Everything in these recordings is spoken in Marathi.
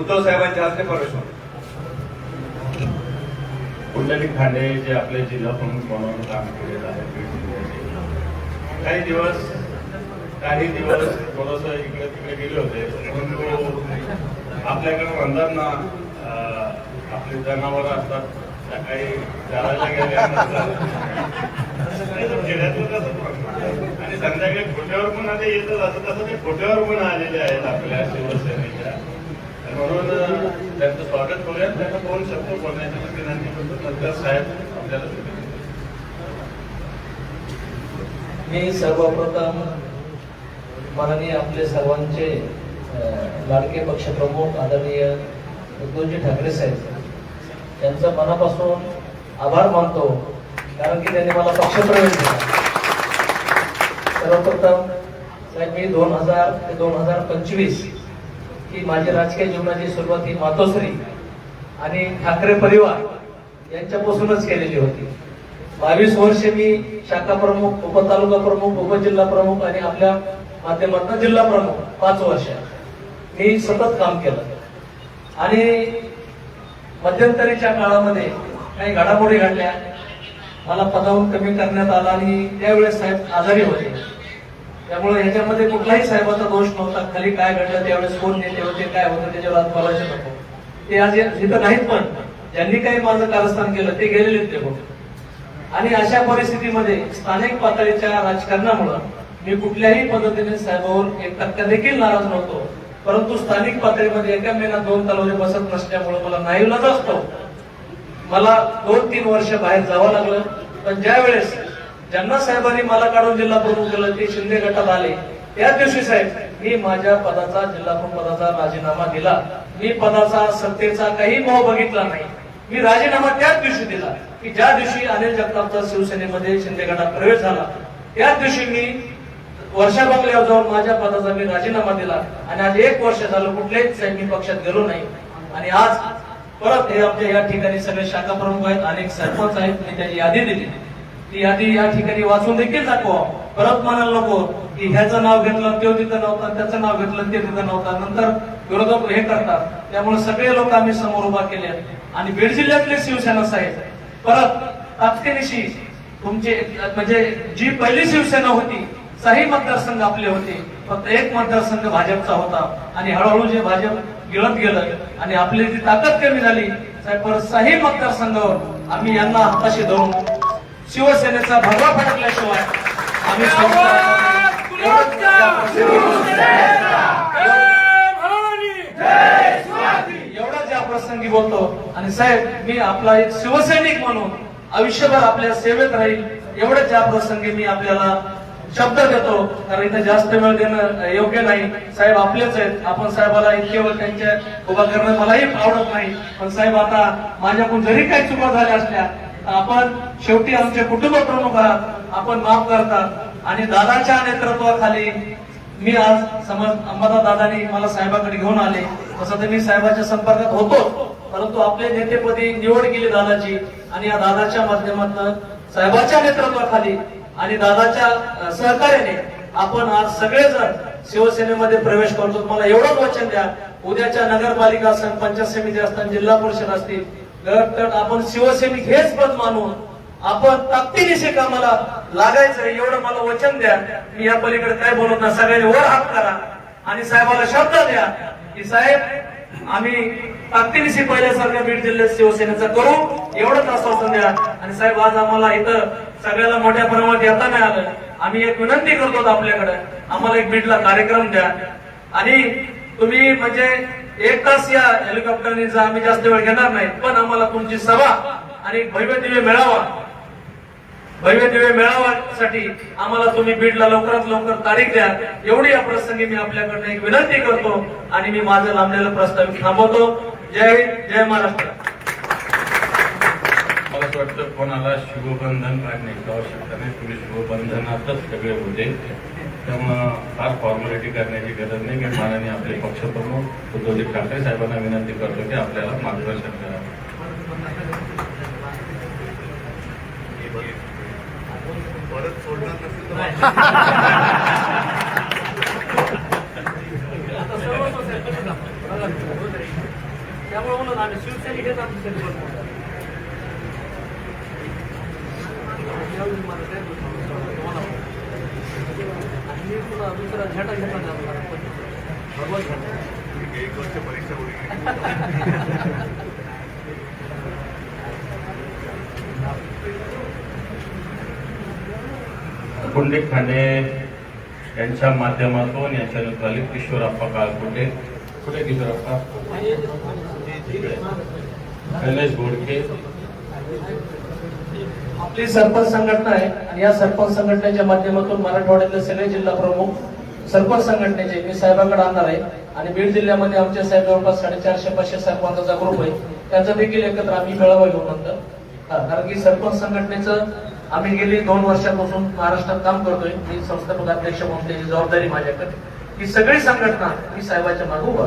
उद्धव साहेबांच्या हस्ते परमेश्वर. होणार पुंडलिक खांडे जे आपले जिल्हा प्रमुख म्हणून काम केलेलं आहे काही दिवस काही दिवस थोडस इकडे तिकडे गेले होते परंतु आपल्याकडे म्हणतात ना अं, आपली असतात सकाळी चरायला गेल्यानंतर खेड्यातलं तसंच आणि संध्याकाळी खोट्यावर पण आले येतच असं तसं ते खोट्यावर पण आलेले आहेत आपल्या शिवसेनेच्या म्हणून त्यांचं स्वागत करूया त्यांना दोन शब्द बोलण्याची मी विनंती करतो. नंतर साहेब आपल्याला मी सर्वप्रथम माननीय आपले सर्वांचे लाडके पक्षप्रमुख आदरणीय उद्धवजी ठाकरे साहेब यांचा मनापासून आभार मानतो कारण की त्यांनी मला पक्षप्रवेश दिला. सर्वप्रथम साहेब मी दोन हजार ते दोन हजार पंचवीस की माझ्या राजकीय जीवनाची सुरुवात ही मातोश्री आणि ठाकरे परिवार यांच्यापासूनच केलेली होती. बावीस वर्षे मी शाखा प्रमुख उपतालुका प्रमुख उपजिल्हा प्रमुख आणि आपल्या माध्यमातून जिल्हा प्रमुख पाच वर्ष. मी सतत काम केलं. आणि मध्यंतरीच्या काळामध्ये काही घडामोडी घडल्या. मला पदावरून कमी करण्यात आला आणि त्यावेळेस साहेब आजारी होते. त्यामुळे ह्याच्यामध्ये कुठलाही साहेबाचा दोष नव्हता. खाली काय घडलं त्यावेळेस कोण नेते होते काय होतं त्याच्यावर आज बोलायचं नको. ते आज इथं नाहीत पण ज्यांनी काही माझं कारस्थान केलं ते गेलेले ते होते आणि अशा परिस्थितीमध्ये स्थानिक पातळीच्या राजकारणामुळं मी कुठल्याही पद्धतीने साहेबावर एक टक्का देखील नाराज नव्हतो. परंतु स्थानिक पातळीमध्ये एका महिन्यात दोन तलवारी बसत नसल्यामुळे मला नाईलाज असतो. मला दोन तीन वर्ष बाहेर जावं लागलं. पण ज्या वेळेस ज्यांना साहेबांनी मला काढून जिल्हा प्रमुख केलं ते शिंदे गटात आले त्याच दिवशी साहेब मी माझ्या पदाचा जिल्हा प्रमुख पदाचा राजीनामा दिला. मी पदाचा सत्तेचा काही मोह बघितला नाही. मी राजीनामा त्याच दिवशी दिला की ज्या दिवशी अनिल जगतापचा शिवसेनेमध्ये शिंदे गटात प्रवेश झाला त्याच दिवशी मी वर्षा बंगल्यावर जाऊन माझ्या पदाचा मी राजीनामा दिला. आणि आज एक वर्ष झालं कुठल्याच साहेब मी पक्षात गेलो नाही. आणि आज परत हे आमच्या या ठिकाणी सगळे शाखा प्रमुख आहेत अनेक सरपंच आहेत मी त्याची यादी दिली. ती यादी या ठिकाणी वाचून देखील दाखवा. परत म्हणायला नको की ह्याचं नाव घेतलं तो तिथं नव्हता त्याचं नाव घेतलं ते तिथं नव्हता. नंतर विरोधक हे करतात. त्यामुळे सगळे लोक आम्ही समोर उभा केले आणि बीड जिल्ह्यातले शिवसेना साहेब परत तातडीशी तुमचे म्हणजे जी पहिली शिवसेना होती सही मतदारसंघ आपले होते. फक्त एक मतदारसंघ भाजपचा होता. आणि हळूहळू जे भाजप गिळत गेलं आणि आपली जी ताकद कमी झाली साहेब परत सही मतदारसंघावर आम्ही यांना हाताशी धरून शिवसेनेचा भगवा फटकल्याशिवाय आम्ही एवढा ज्या प्रसंगी बोलतो. आणि साहेब मी आपला एक शिवसैनिक म्हणून आयुष्यभर आपल्या सेवेत राहील एवढ्या ज्या प्रसंगी मी आपल्याला शब्द देतो कारण इथे जास्त वेळ देणं योग्य नाही. साहेब आपलेच आहेत. आपण साहेबाला इतके वेळ त्यांच्या उभा करणं मलाही आवडत नाही. पण साहेब आता माझ्याकडून जरी काही चुका झाल्या असल्या आपण शेवटी आमचे कुटुंब प्रमुख आहात आपण माफ करतात. आणि दादाच्या नेतृत्वाखाली मी आज समज अंबादा दादानी मला साहेबाकडे घेऊन आले. तसं तर मी साहेबाच्या संपर्कात होतो. परंतु आपले नेतेपदी निवड केली दादाची आणि या दादाच्या माध्यमातून साहेबाच्या नेतृत्वाखाली आणि दादाच्या सहकार्याने आपण आज सगळेजण शिवसेनेमध्ये प्रवेश करतो. मला एवढंच वचन द्या. उद्याच्या नगरपालिका असेल पंचायत समिती असतात जिल्हा परिषद असतील तर आपण शिवसैनिक हेच पद मानून आपण ताकदीनिशी कामाला लागायचं एवढं मला वचन द्या. मी या पलीकडे काय बोलत नाही सगळ्यांनी वर हात करा. आणि साहेबाला शब्द द्या की साहेब आम्ही ताकदीनिशी पहिल्यासारख्या बीड जिल्ह्यात शिवसेनेचा करू एवढंच आश्वासन द्या. आणि साहेब आज आम्हाला इथं सगळ्याला मोठ्या प्रमाणात येता नाही आलं. आम्ही एक विनंती करतो आपल्याकडे आम्हाला एक बीडला कार्यक्रम द्या. आणि तुम्ही म्हणजे एक तास या हेलिकॉप्टरनीचा आम्ही जास्त वेळ घेणार नाही पण आम्हाला तुमची सभा आणि भव्य दिव्य मेळावा भव्य दिव्य मेळाव्यासाठी आम्हाला तुम्ही बीडला लवकरात लवकर तारीख द्या. एवढी या प्रसंगी मी आपल्याकडनं एक विनंती करतो आणि मी माझं लांबलेलं प्रस्तावित थांबवतो. जय हिंद जय महाराष्ट्र. मला असं वाटतं कोणाला शुभबंधन काढण्याची आवश्यकता नाही. तुम्ही शुभबंधनातच सगळे होते. त्यामुळं फार फॉर्मॅलिटी करण्याची गरज नाही. मी माननीय आपले पक्षप्रमुख उद्धवजी ठाकरे साहेबांना विनंती करतो की आपल्याला मार्गदर्शन करा. त्यामुळे म्हणून आम्ही शिवसैनिक आमचं सेलिब्रेट करतो यावेळी मला काय बोलतो, तुम्हाला आणि मी पुन्हा दुसरा झेंडा भगवान झेंडा. एक वर्ष परीक्षा होईल यांच्या माध्यमातून यांच्या नेतृत्वाखाली किशोरप्पा काळकुटे कुठे किशोरप्पा गणेश घोडके आपली सरपंच संघटना आहे आणि या सरपंच संघटनेच्या माध्यमातून मराठवाड्यातले सगळे जिल्हा प्रमुख सरपंच संघटनेचे मी साहेबांकडे आणणार आहे. आणि बीड जिल्ह्यामध्ये आमचे साहेब जवळपास साडेचारशे पाचशे सरपंचाचा ग्रुप आहे. त्याचा देखील एकत्र आम्ही मेळावा घेऊ नंतर. कारण की सरपंच संघटनेचं आम्ही गेली दोन वर्षापासून महाराष्ट्रात काम करतोय. मी संस्थापक अध्यक्ष म्हणून त्याची जबाबदारी माझ्याकडे ही सगळी संघटना मी साहेबाच्या मागे उभा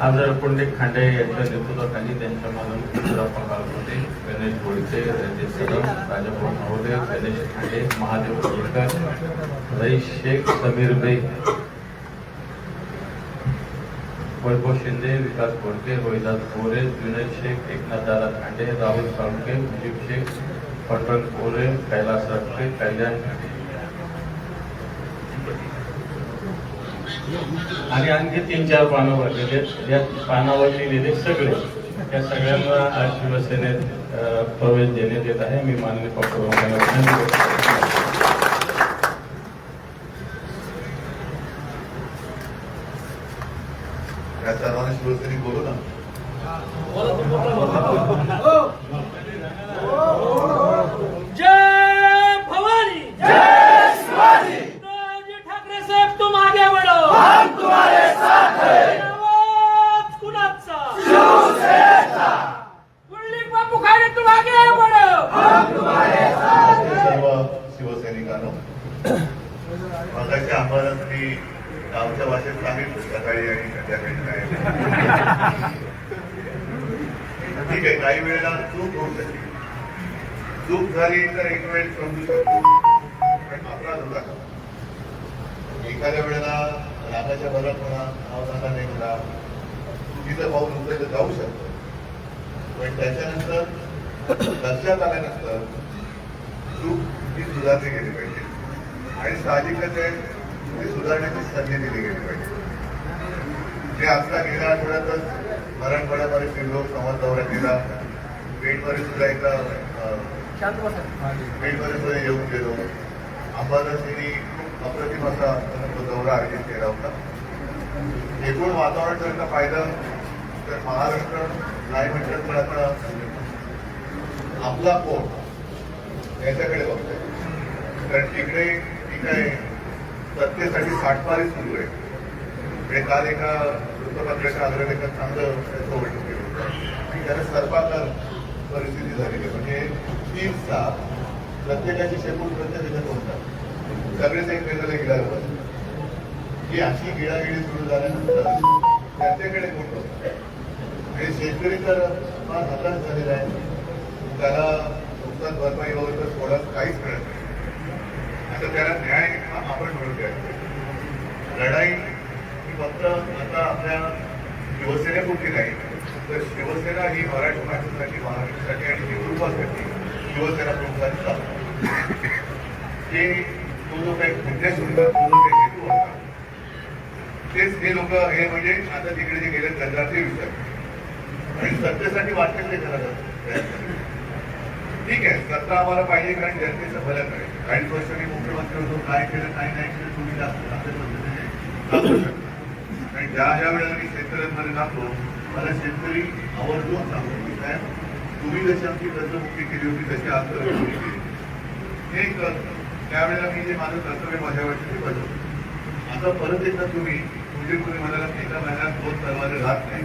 आहे. पंडित खांडे यांच्या नेतृत्वाखाली त्यांच्या मागून किशोरप्पा काळकुटे गणेश घोडके रणजित सदम राजाभाऊ महोदय गणेश खांडे महादेव केळकर रईस शेख समीर बेग वैभव शिंदे विकास घोडके रोहिदास मोरे विनय शेख एकनाथ दादा खांडे राहुल साळुंके मुजीब शेख पटल कोरे कैलास रक्ते कल्याण आणि आणखी तीन चार पानं भरलेले. या पानावर लिहिलेले सगळे. या सगळ्यांना आज शिवसेनेत प्रवेश देण्यात येत आहे. मी माननीय पक्षप्रमुखांना विनंती करतो. शिवसैनिक बोलू ना जय भवानी जय शिवाजी ठाकरे साहेब तुम आगे बढ़ो हम तुम्हारे साथ हैं आवाज कुणाचा शिवसेनेचा पुंडलिक बापू खाडे तुम आगे बढ़ो सर्व शिवसैनिकांनो मगाशी आम्हाला मी गावच्या भाषेत सांगितलं सकाळी आणि संध्याकाळी काय ठीक आहे काही वेळेला चूक होऊ शकते चूक झाली तर एक वेळ समजू शकतो. पण अपराध होता का एखाद्या वेळेला रागाच्या भरात म्हणा भावना नाही म्हणा चुकीचं पाऊल उचललं जाऊ शकतं. पण त्याच्यानंतर लक्षात आल्यानंतर चूक ही सुधारली गेली पाहिजे. आणि साहजिकच आहे सुधारण्याची संधी दिली गेली पाहिजे. जे आता गेल्या आठवड्यातच मराठवाड्यामध्ये फिरलो समाज दौऱ्यात गेला पेठमध्ये सुद्धा एकदा शांत बसा पेठमध्ये येऊन गेलो अंबादासनी खूप अप्रतिम असा तो दौरा आयोजित केला होता एकूण वातावरण जर का पाहिलं तर महाराष्ट्र नाही म्हटलं तर आता आपला कोण याच्याकडे बघतोय कारण तिकडे ठीक आहे सत्तेसाठी साठमारी सुरू आहे म्हणजे काल एका वृत्तपत्राच्या अग्रलेखात चांगलं त्याचं वर्णन केलं होतं की त्याला सर्वांतर परिस्थिती झालेली म्हणजे तीन सात प्रत्येकाची शेपूट प्रत्येकाच्या होतात सगळेच एक वेगळं गिळायला ही अशी गिळागिळी सुरू झाल्यानंतर त्याच्याकडे कोण बघतं? आणि शेतकरी तर फार हताश झालेला आहे. त्याला नुकसान भरपाई वगैरे तर थोडा काहीच मिळत नाही. आता त्याला न्याय हा आपण मिळू द्यायचा. लढाई ही फक्त आता आपल्या शिवसेनेपुरती नाही तर शिवसेना ही मराठी माणसासाठी महाराष्ट्रासाठी आणि हिंदुत्वासाठी शिवसेना प्रमुखांनी चालतो ते तो जो काही उद्देश होता तो जो काही हेतू होता तेच हे लोक हे म्हणजे आता तिकडे जे गेले गंधाचे विषय आणि सत्तेसाठी वाटेल ते करत ठीक आहे सत्ता आम्हाला पाहिजे कारण जनतेचं भलं करेल काही वर्ष मी मुख्यमंत्री होतो काय केलं काय नाही केलं तुम्ही जास्त चांगल्या पद्धतीने सांगू शकता. आणि ज्या ज्या वेळेला मी शेतकऱ्यांमध्ये जातो मला शेतकरी आवर्जून सांगतो की साहेब तुम्ही जशी आमची कर्जमुक्ती केली होती तशी आज कर्जमुक्ती केली. हे कर त्यावेळेला मी जे माझं कर्तव्य माझ्या वाटतं ते आता परत एकदा तुम्ही म्हणजे तुम्ही म्हणाला एका महिन्यात दोन तलवारे राहत नाही.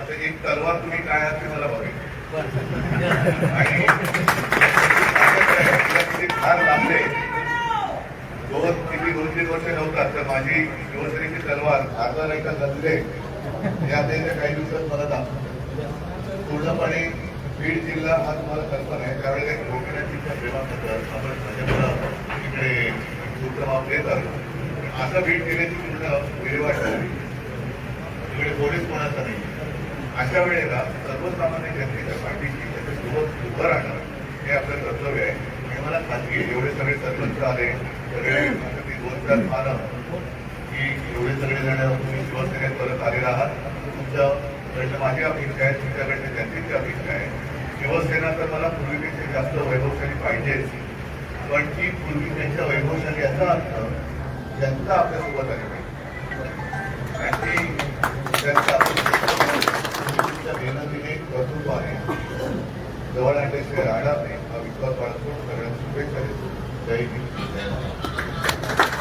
आता एक तलवार तुम्ही काय आहात ते मला बघितलं आणि फार लांबले दोन किती दोन तीन वर्ष नव्हतात तर माझी शिवसेनेची तलवार अर्धा एका का गजले हे काही दिवसात मला दाखवतो पूर्णपणे बीड जिल्हा हा तुम्हाला कल्पना आहे. त्यावेळेला एक कोकणाची प्रेमापत्र आपण भाजपला इकडे सूत्रमाप देत आलो असं बीड जिल्ह्याची पूर्ण विल्हेवाट झाली असं नाही. अशा वेळेला सर्वसामान्य जनतेच्या पाठीशी त्याच्यासोबत उभं राहणं हे आपलं कर्तव्य आहे. आणि मला खात्री आहे एवढे सगळे सरपंच आले सगळे आता ती दोन चार पानं की एवढे सगळे जण तुम्ही शिवसेनेत परत आलेला आहात. तुमच्याकडनं माझी अपेक्षा आहे तुमच्याकडनं जनतेची अपेक्षा आहे. शिवसेना तर मला पूर्वीपेक्षा जास्त वैभवशाली पाहिजेच. पण ती पूर्वीपेक्षा वैभवशाली याचा अर्थ जनता आपल्यासोबत आली पाहिजे. आणि ती जनता तुमच्या मेहनतीने कर्तृत्वाने जवळ आणल्याशिवाय राहणार नाही हा विश्वास बाळगतो सगळ्यांना शुभेच्छा देतो. जय हिंद. जय महाराष्ट्र